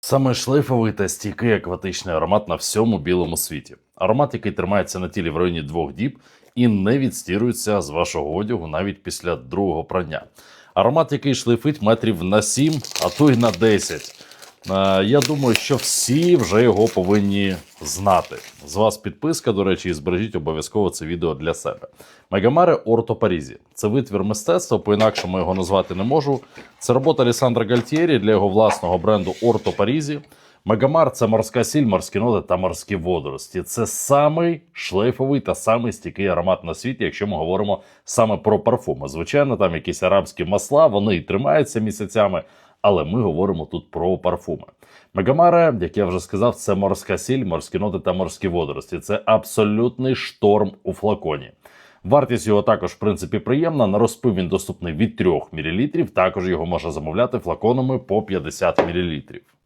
Саме шлейфовий та стійкий акватичний аромат на всьому білому світі. Аромат, який тримається на тілі в районі двох діб і не відстірується з вашого одягу навіть після другого прання. Аромат, який шлейфить метрів на 7, а то й на 10. Е, Я думаю, що всі вже його повинні знати. З вас підписка, до речі, і збережіть обов'язково це відео для себе. Мегамаре Орто Парізі. Це витвір мистецтва, по-інакшому його назвати не можу. Це робота Лісандра Гальтєрі для його власного бренду Орто Парізі. Мегамар це морська сіль, морські ноти та морські водорості. Це самий шлейфовий та самий стійкий аромат на світі, якщо ми говоримо саме про парфуми. Звичайно, там якісь арабські масла, вони і тримаються місяцями, але ми говоримо тут про парфуми. Мегамара, як я вже сказав, це морська сіль, морські ноти та морські водорості. Це абсолютний шторм у флаконі. Вартість його також, в принципі, приємна. На розпив він доступний від 3 мл. Також його можна замовляти флаконами по 50 мл.